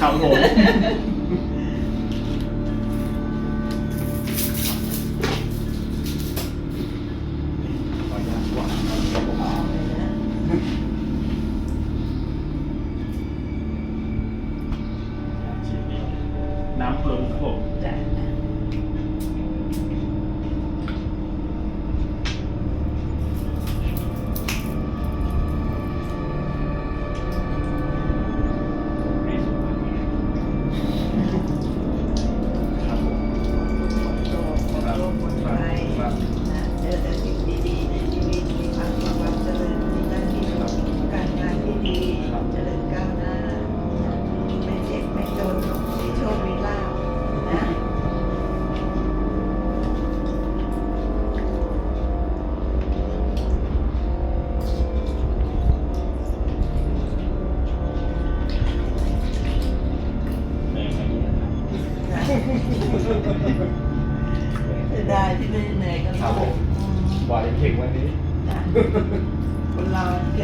ครับผม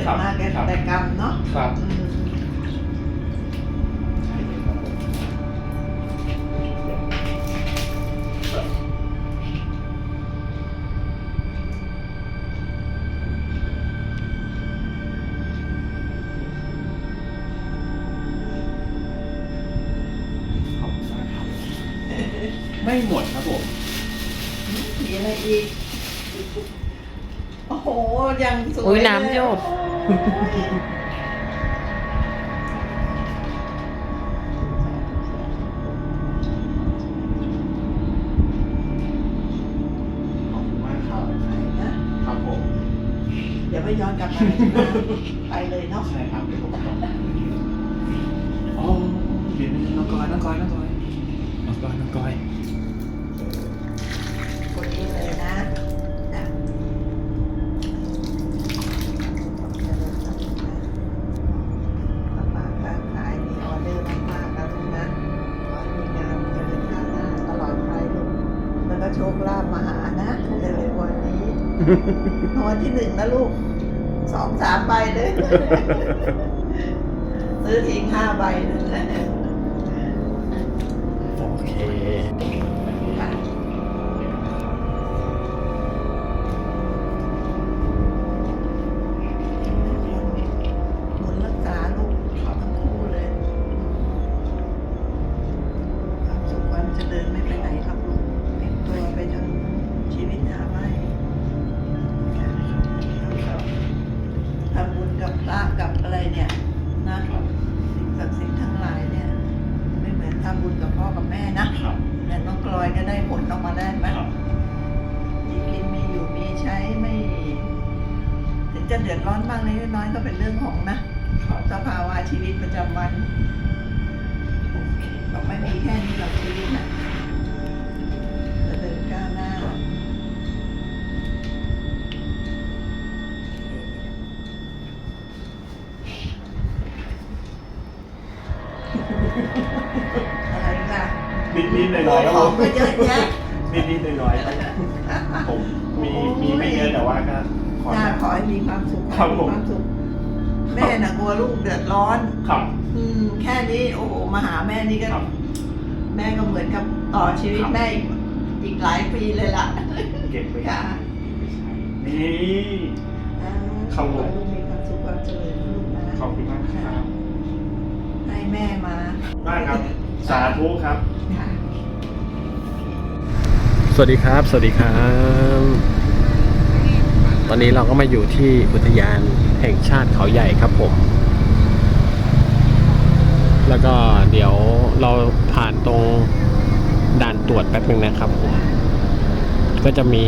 เราเกิดมาแก่ครับแต่กรรมเนาะครับอืมใช่เลยครับผมขอบคุณมากครับไม่หมดครับผมมีอะไรอีก โอ้โห ยังสวยอุ๊ยเลน้ำหยดโอ้ย ขอบคุณมากครับไปนะครับผม เดี๋ยวไม่ย้อนกลับมาเลยใช่ไหมไปเลยเนาะใช่ครับเดี๋ยวผมกลับอ๋อเดี๋ยวน้องกอยน้องกอยน้องกอยน้องกอยน้องกอย ล้วก็โชคลาภมาหานะเร็วๆวันนี้วันที่หนึ่งนะลูกสองสามใบเลยซื้อทิ้งห้าใบเลยนะโอเค ระกับอะไรเนี่ยนะสิ่งศักดิ์สิทธิ์ทั้งหลายเนี่ย ไม่เหมือนทำบุญกับพ่อกับแม่นะครับแต่น้องกลอยก็ได้ผลออกมาได้ไหมครับมีกินมีอยู่มีใช้ไม่ถึงจะเดือดร้อนบ้างเล็กน้อยก็เป็นเรื่องของนะครับสภาวะชีวิตประจำวันบอกไม่มีแค่นี้หรอกชีวิตนะ อะไรล่ะนิดนิดๆหน่อยหน่อยๆครับขผองมก็เยอะแยะนิดนิดๆหน่อยหน่อยๆผมมีมีไม่เยอะแต่ว่าก็ขอจ้านะขอให้มีความสุขครับผมความสุข แม่น่ะกลัวลูกเดือดร้อน ครับ อืม แค่นี้โอ้โหมาหาแม่นี่ก็ ครับ แม่ก็เหมือนกับต่อชีวิตครับ แม่อีกอีกหลายปีเลยล่ะเก็บไว้ค่ะนี่ ครับผม ขอให้ลูกมีความสุขความเจริญลูกนะขอบคุณมากครับ ให้แม่มามากครับ สาธุครับ ค่ะ สวัสดีครับ สวัสดีครับ ตอนนี้เราก็มาอยู่ที่อุทยานแห่งชาติเขาใหญ่ครับผม แล้วก็เดี๋ยวเราผ่านตรงด่านตรวจแป๊บนึงนะครับผม ก็จะมี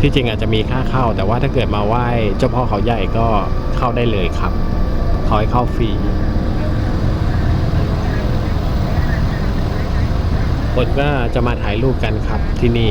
ที่จริงอาจจะมีค่าเข้า แต่ว่าถ้าเกิดมาไหว้เจ้าพ่อเขาใหญ่ก็เข้าได้เลยครับเขาให้เข้าฟรี คนก็จะมาถ่ายรูปกันครับที่นี่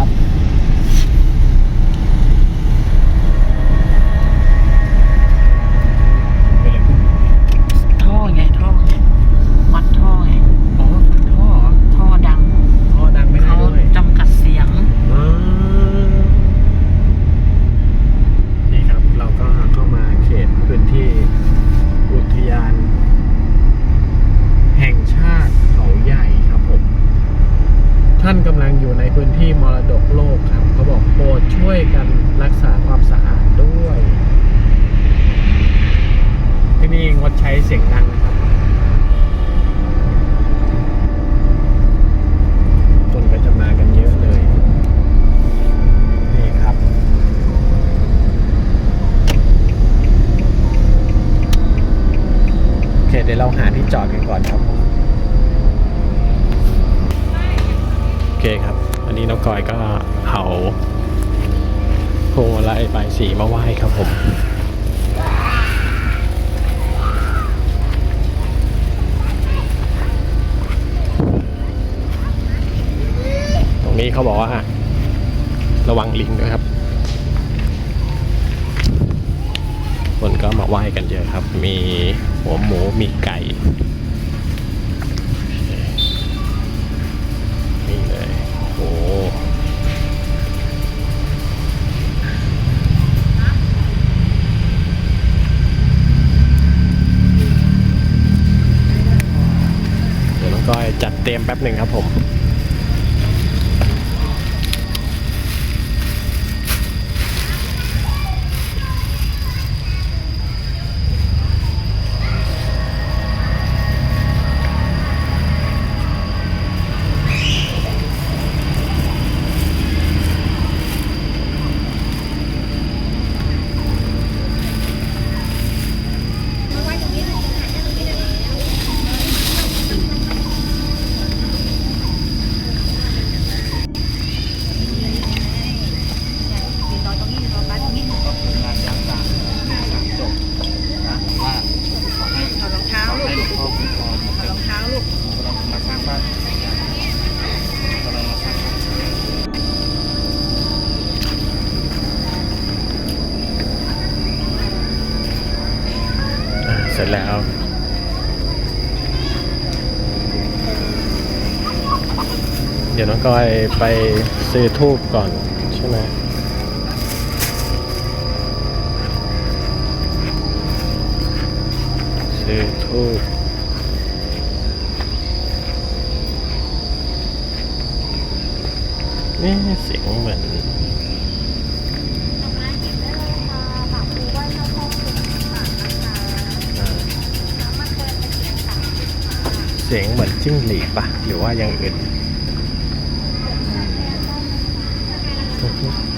ครับ อยก็เอาโพลายใบสีมาไหว้ครับผมตรงนี้เขาบอกว่า ระวังลิงด้วยครับ คนก็มาไหว้กันเยอะครับ มีหัวหมูมีไก่ มแป๊บหนึ่งครับผม ก้อยไปซื้อทูบก่อนใช่ไหมซื้อทูบนี่เสียงเหมือนเสียงเหมือนจิ้งหรีดปะหรือว่ายังอื่น Gracias.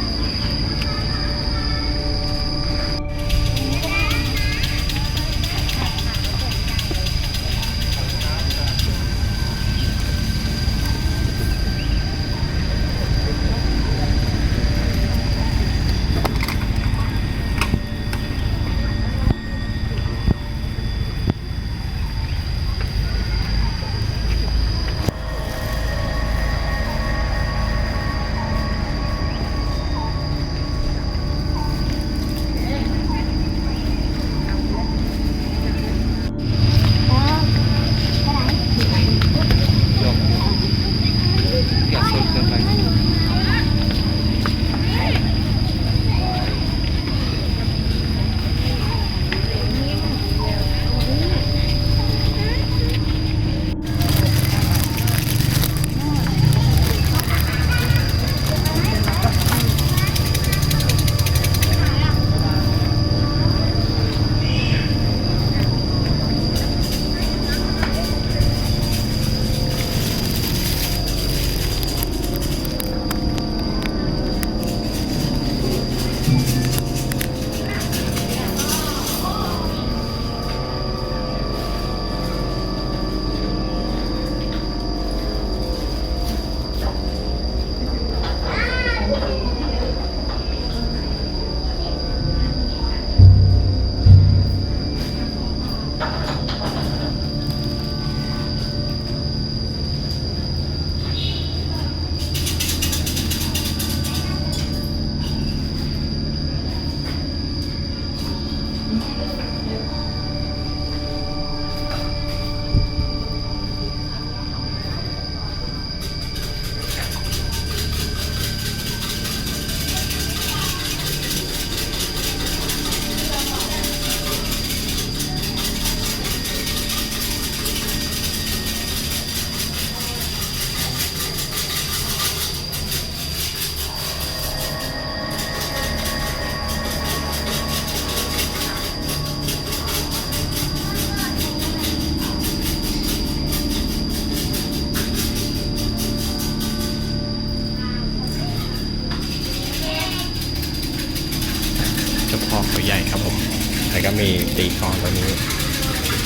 มีตีกลองตัวนี้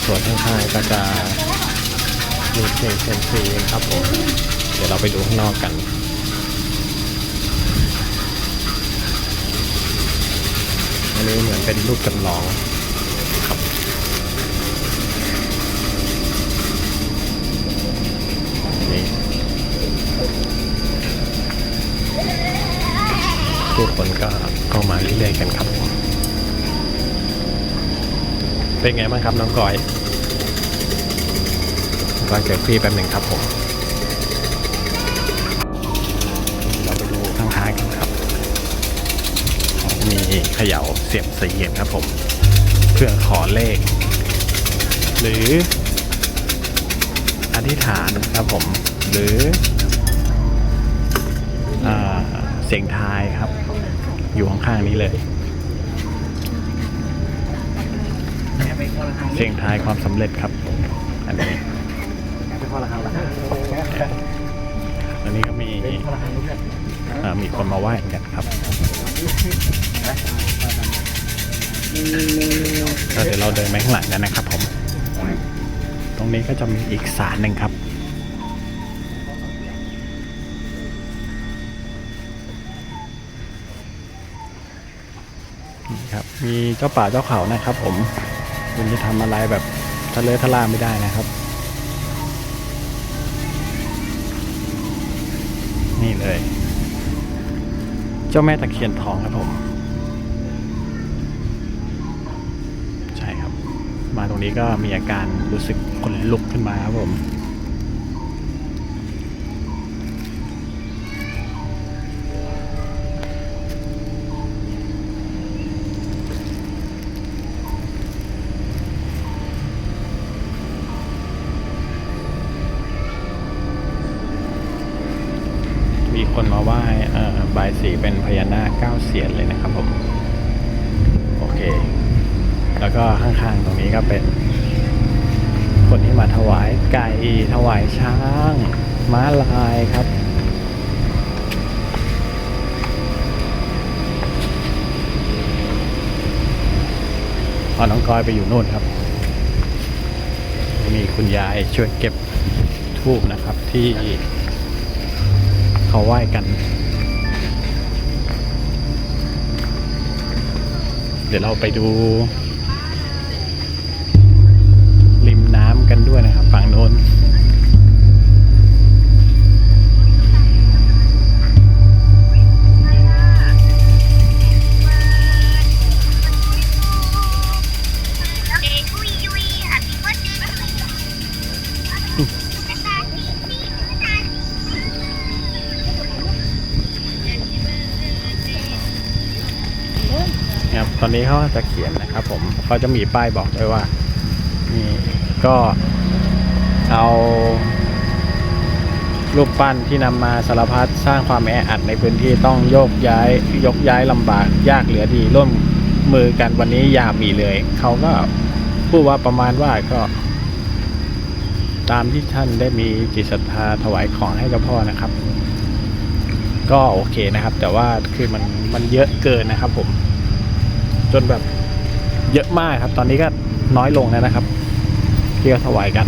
ส่วนข้างๆก็จะมีเพลงเซนซีครับผม เดี๋ยวเราไปดูข้างนอกกันอันนี้เหมือนเป็นรูปจำลองครับนี่ผู้คนก็เข้ามาเรื่อยๆกันครับ เป็นไงบ้างครับน้องกอยน้องกอยเจอพี่แป๊บหนึ่งครับผมเราไปดูข้างๆกันครับ มีเขย่าเสียบสีเห็นครับผม เพื่อขอเลข หรืออธิษฐานครับผม หรืออาเสียงทายครับ อยู่ข้างๆนี้เลย เสียงทายความสำเร็จครับ อันนี้อันนี้ก็มีมีคนมาไหว้กันครับก็เดี๋ยวเราเดินไปข้างหลังกันนะครับผม ตรงนี้ก็จะมีอีกศาลหนึ่งครับนี่ครับ มีเจ้าป่าเจ้าเขานะครับผม คุณจะทำอะไรแบบทะเลทะลาไม่ได้นะครับ นี่เลย เจ้าแม่ตะเคียนทองครับผม ใช่ครับ มาตรงนี้ก็มีอาการรู้สึกขนลุกขึ้นมาครับผม ช้าง ม้าลายครับพอน้องกอยไปอยู่นู่นครับ มีคุณยายช่วยเก็บทูบนะครับที่เขาไหว้กัน เดี๋ยวเราไปดู อนนี้เขาจะเขียนนะครับ ผมเขาจะมีป้ายบอกด้วยว่านี่ก็เอารูปปั้นที่นำมาสารพัดสร้างความแออัดในพื้นที่ต้องโยกย้ายยกย้ายลำบากยากเหลือดีร่วมมือกันวันนี้อย่ามีเลย เขาก็พูดว่าประมาณว่าก็ ตามที่ท่านได้มีจิตศรัทธาถวายของให้เจ้าพ่อนะครับ ก็โอเคนะครับ แต่ว่าคือมันมันเยอะเกินนะครับผม จนแบบเยอะมากครับ ตอนนี้ก็น้อยลงแล้วนะครับที่เขาถวายกัน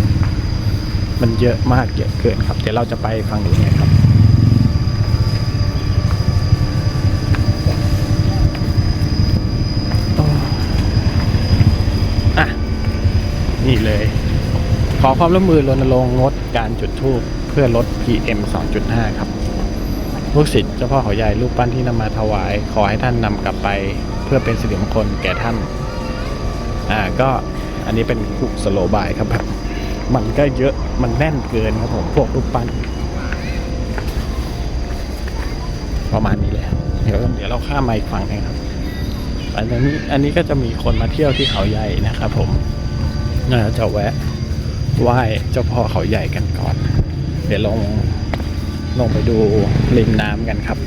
มันเยอะมากเยอะเกินครับ เดี๋ยวเราจะไปฟังดูนี่ยครับอ้อะนี่เลย ขอความร่วมมือรณรงค์งดการจุดธูปเพื่อลด PM 2.5 ครับลูกศิษย์เจ้าพ่อเขาใหญ่รูปปั้นที่นำมาถวาย ขอให้ท่านนำกลับไป เพื่อเป็นสิริมงคลแก่ท่านอ่าก็อันนี้เป็นกุสโลบายครับแบบมันก็เยอะมันแน่นเกินครับผมพวกรูปปั้นประมาณนี้เลยเดี๋ยวเดี๋ยวเราข้ามมาอีกฝั่งนึงครับ อันนี้อันนี้ก็จะมีคนมาเที่ยวที่เขาใหญ่นะครับผมน่าจะแวะไหว้เจ้าพ่อเขาใหญ่กันก่อน เดี๋ยวลงลงไปดูริมน้ำกันครับ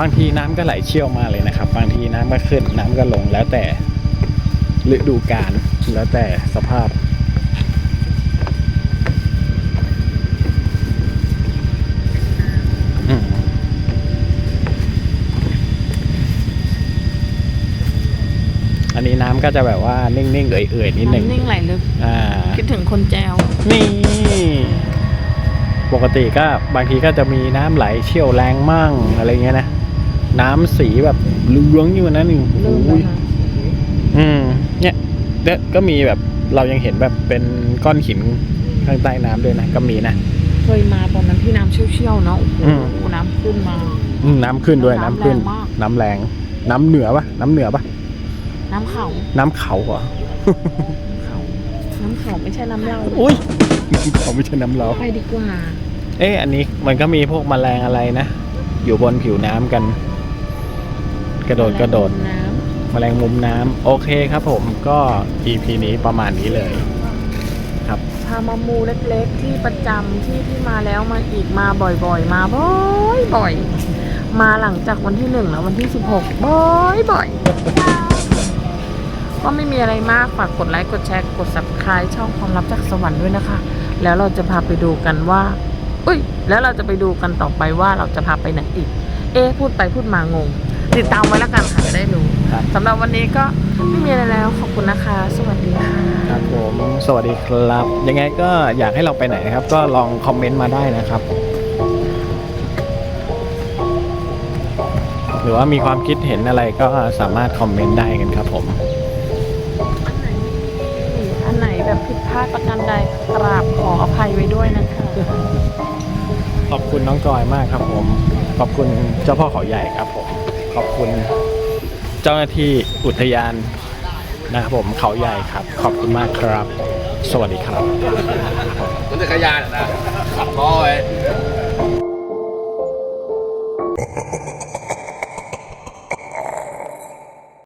บางทีน้ำก็ไหลเชี่ยวมาเลยนะครับ บางทีน้ำก็ขึ้นน้ำก็ลงแล้วแต่ฤดูกาลแล้วแต่สภาพ อันนี้น้ำก็จะแบบว่านิ่งๆ เอื่อยๆ นิดหนึ่งนิ่งไหลลึกคิดถึงคนแจว นี่ ปกติก็บางทีก็จะมีน้ำไหลเชี่ยวแรงมั่งอะไรเงี้ยนะ น้ำสีแบบเหลืองอยู่นะนี่เริ่มโอ้แล้วยนะอืม เนี่ยเนี่ยก็มีแบบเรายังเห็นแบบเป็นก้อนหินข้างใต้น้ำด้วยนะก็มีนะ เคยมาตอนนั้นที่น้ำเชี่ยวๆเนาะอืโอ้มโหน้ำขึ้นมา อืมน้ำขึ้นด้วยน้ำน้ำขึ้นแรงมาก น้ำแรง น้ำเหนือปะน้ำเหนือปะน้ำเขาน้ำเขาเหรอเขาน้ำเขาไม่ใช่น้ำเหล้าอุ้ยเขาไม่ใช่น้ำเรา ไปดีกว่า เอ๊ะอันนี้มันก็มีพวกแมลงอะไรนะ อยู่บนผิวน้ำกัน กระโดดกระโดดน้แมลงมุมน้ำโอเคครับผมก็ EP นี้ประมาณนี้เลย ครับำพามามูเล็กๆที่ประจำที่ที่มาแล้วมาอีกมาบ่อยๆ มาบ่อยๆมาหลังจากวันที่หนึ่งแล้ววันที่สิบหกบ่อยๆก็ไม่มีอะไรมากฝากกดไลค์กดแชร์กด subscribe ช่องความลับจากสวรรค์ด้วยนะคะ แล้วเราจะพาไปดูกันว่าอุ้ย แล้วเราจะไปดูกันต่อไปว่าเราจะพาไปไหนอีก เอ๊ะพูดไปพูดมางง ติดตามไว้แล้วกันค่ะจะได้รู้ครับ สำหรับวันนี้ก็ไม่มีอะไรแล้วขอบคุณนะคะ สวัสดีค่ะครับผมสวัสดีครับ ยังไงก็อยากให้เราไปไหนนะครับ ก็ลองคอมเมนต์มาได้นะครับ หรือว่ามีความคิดเห็นอะไรก็สามารถคอมเมนต์ได้กันครับผมอันไหนแบบผิดพลาดประการใดกราบขออภัยไว้ด้วยนะคะ ขอบคุณน้องจอยมากครับผม ขอบคุณเจ้าพ่อเขาใหญ่ครับผม ขอบคุณเจ้าหน้าที่อุทยานนะครับผมเขาใหญ่ครับ ขอบคุณมากครับ สวัสดีครับรถจักรยานอะนะขับล้อไว้